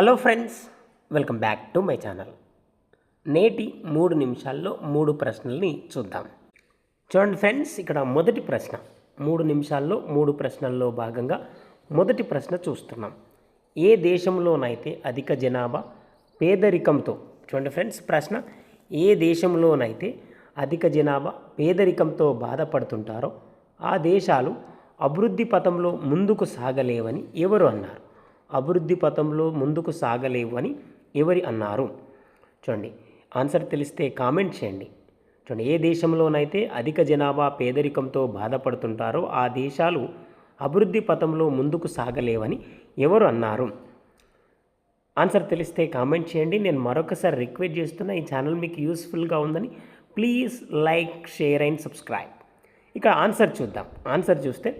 Hello friends welcome back to my channel. నేటి మూడు నిమిషాల్లో మూడు ప్రశ్నల్ని చూద్దాం. చూడండి ఫ్రెండ్స్ ఇక్కడ మొదటి ప్రశ్న. మూడు నిమిషాల్లో మూడు ప్రశ్నల్లో భాగంగా మొదటి ప్రశ్న చూస్తున్నాం. ఏ దేశంలోనైతే అధిక జనాభా పేదరికంతో చూడండి ఫ్రెండ్స్ ప్రశ్న ఏ దేశంలోనైతే అధిక జనాభా పేదరికంతో బాధపడుతుంటారో ఆ దేశాలు అభివృద్ధి పథంలో ముందుకు సాగలేవని ఎవరు అన్నారు? అభివృద్ధి పథంలో ముందుకు సాగలేవు అని ఎవరి అన్నారు? చూడండి ఆన్సర్ తెలిస్తే కామెంట్ చేయండి. చూడండి ఏ దేశంలోనైతే అధిక జనాభా పేదరికంతో బాధపడుతుంటారో ఆ దేశాలు అభివృద్ధి పథంలో ముందుకు సాగలేవని ఎవరు అన్నారు? ఆన్సర్ తెలిస్తే కామెంట్ చేయండి. నేను మరొకసారి రిక్వెస్ట్ చేస్తున్నా ఈ ఛానల్ మీకు యూస్ఫుల్గా ఉందని please like share and subscribe. ఇక ఆన్సర్ చూద్దాం. ఆన్సర్ చూస్తే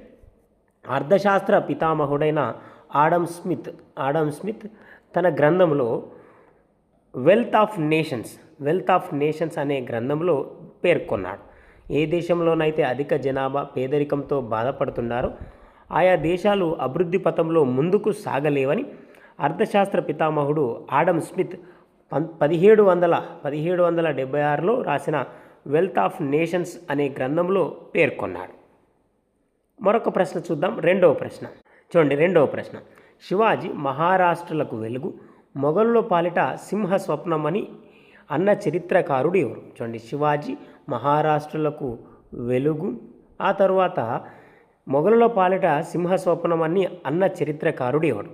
అర్థశాస్త్ర పితామహుడైన ఆడమ్ స్మిత్ ఆడమ్ స్మిత్ తన గ్రంథంలో Wealth of Nations Wealth of Nations అనే గ్రంథంలో పేర్కొన్నాడు. ఏ దేశంలోనైతే అధిక జనాభా పేదరికంతో బాధపడుతున్నారో ఆయా దేశాలు అభివృద్ధి పథంలో ముందుకు సాగలేవని అర్థశాస్త్ర పితామహుడు ఆడమ్ స్మిత్ పం పదిహేడు వందల పదిహేడు వందల డెబ్బై ఆరులో రాసిన వెల్త్ ఆఫ్ నేషన్స్ అనే గ్రంథంలో పేర్కొన్నాడు. మరొక ప్రశ్న చూద్దాం రెండవ ప్రశ్న. చూడండి రెండవ ప్రశ్న. శివాజీ మహారాష్ట్రలకు వెలుగు మొఘలుల పాలిట సింహ స్వప్నమని అన్న చరిత్రకారుడు ఎవరు? చూడండి శివాజీ మహారాష్ట్రలకు వెలుగు ఆ తర్వాత మొఘలుల పాలిట సింహ స్వప్నమని అన్న చరిత్రకారుడు ఎవరు?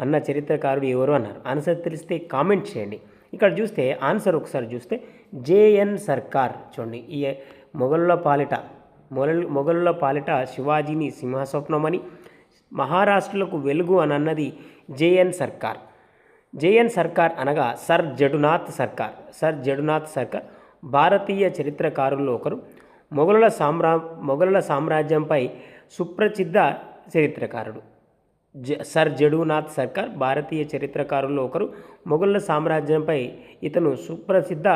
అన్న చరిత్రకారుడు ఎవరు అన్నారు? ఆన్సర్ తెలిస్తే కామెంట్ చేయండి. ఇక్కడ చూస్తే ఆన్సర్ ఒకసారి చూస్తే జేఎన్ సర్కార్. చూడండి ఈ మొఘలుల పాలిట మొగలు మొఘలుల పాలిట శివాజీని సింహస్వప్నమని మహారాష్ట్రలకు వెలుగు అనన్నది జేఎన్ సర్కార్. జేఎన్ సర్కార్ అనగా సర్ జడునాథ్ సర్కార్. సర్ జడునాథ్ సర్కార్ భారతీయ చరిత్రకారుల్లో ఒకరు. మొఘలుల సామ్రా మొఘలుల సామ్రాజ్యంపై సుప్రసిద్ధ చరిత్రకారుడు. జ సర్ జడునాథ్ సర్కార్ భారతీయ చరిత్రకారుల్లో ఒకరు. మొఘలుల సామ్రాజ్యంపై ఇతను సుప్రసిద్ధ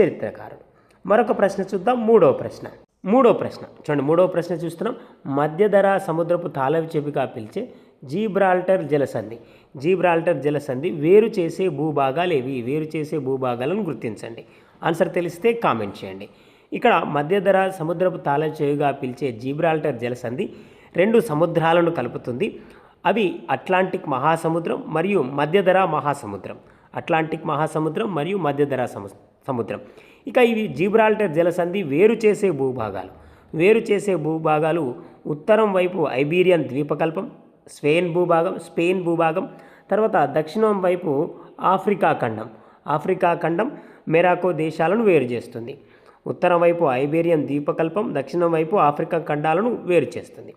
చరిత్రకారుడు. మరొక ప్రశ్న చూద్దాం. మూడవ ప్రశ్న. మూడో ప్రశ్న. చూడండి మూడవ ప్రశ్న చూస్తున్నాం. మధ్యధర సముద్రపు తాళవి చెవిగా పిలిచే జీబ్రాల్టర్ జలసంధి. జీబ్రాల్టర్ జలసంధి వేరు చేసే భూభాగాలు ఏవి వేరు చేసే భూభాగాలను గుర్తించండి. ఆన్సర్ తెలిస్తే కామెంట్ చేయండి. ఇక్కడ మధ్యధర సముద్రపు తాళవి చెవిగా పిలిచే జీబ్రాల్టర్ జలసంధి రెండు సముద్రాలను కలుపుతుంది. అవి అట్లాంటిక్ మహాసముద్రం మరియు మధ్యధర మహాసముద్రం. అట్లాంటిక్ మహాసముద్రం మరియు మధ్యధర సముద్రం. సముద్రం. ఇక ఇవి జీబ్రాల్టర్ జలసంధి వేరు చేసే భూభాగాలు. వేరు చేసే భూభాగాలు ఉత్తరం వైపు ఐబీరియన్ ద్వీపకల్పం స్పెయిన్ భూభాగం స్పెయిన్ భూభాగం తర్వాత దక్షిణం వైపు ఆఫ్రికా ఖండం. ఆఫ్రికా ఖండం మెరాకో దేశాలను వేరు చేస్తుంది. ఉత్తరం వైపు ఐబేరియన్ ద్వీపకల్పం దక్షిణం వైపు ఆఫ్రికా ఖండాలను వేరు చేస్తుంది.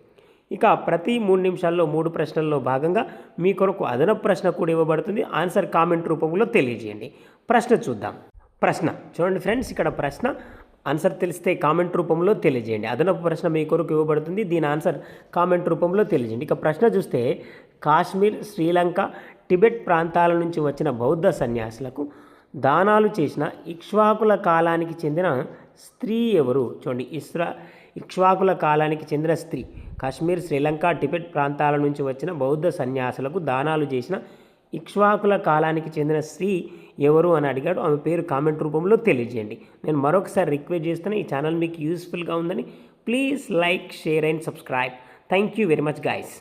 ఇక ప్రతి మూడు నిమిషాల్లో మూడు ప్రశ్నల్లో భాగంగా మీ కొరకు అదనపు ప్రశ్న కూడా ఇవ్వబడుతుంది. ఆన్సర్ కామెంట్ రూపంలో తెలియజేయండి. ప్రశ్న చూద్దాం. ప్రశ్న. చూడండి ఫ్రెండ్స్ ఇక్కడ ప్రశ్న. ఆన్సర్ తెలిస్తే కామెంట్ రూపంలో తెలియజేయండి. అదనపు ప్రశ్న మీ కొరకు ఇవ్వబడుతుంది. దీని ఆన్సర్ కామెంట్ రూపంలో తెలియజేయండి. ఇక ప్రశ్న చూస్తే కాశ్మీర్ శ్రీలంక టిబెట్ ప్రాంతాల నుంచి వచ్చిన బౌద్ధ సన్యాసులకు దానాలు చేసిన ఇక్ష్వాకుల కాలానికి చెందిన స్త్రీ ఎవరు? చూడండి ఇస్రా ఇక్ష్వాకుల కాలానికి చెందిన స్త్రీ. కాశ్మీర్ శ్రీలంక టిబెట్ ప్రాంతాల నుంచి వచ్చిన బౌద్ధ సన్యాసులకు దానాలు చేసిన ఇక్ష్వాకుల కాలానికి చెందిన స్త్రీ ఎవరు అని అడిగాడు. ఆమె పేరు కామెంట్ రూపంలో తెలియజేయండి. నేను మరొకసారి రిక్వెస్ట్ చేస్తున్నా ఈ ఛానల్ మీకు యూస్ఫుల్గా ఉందని please like share and subscribe. Thank you very much guys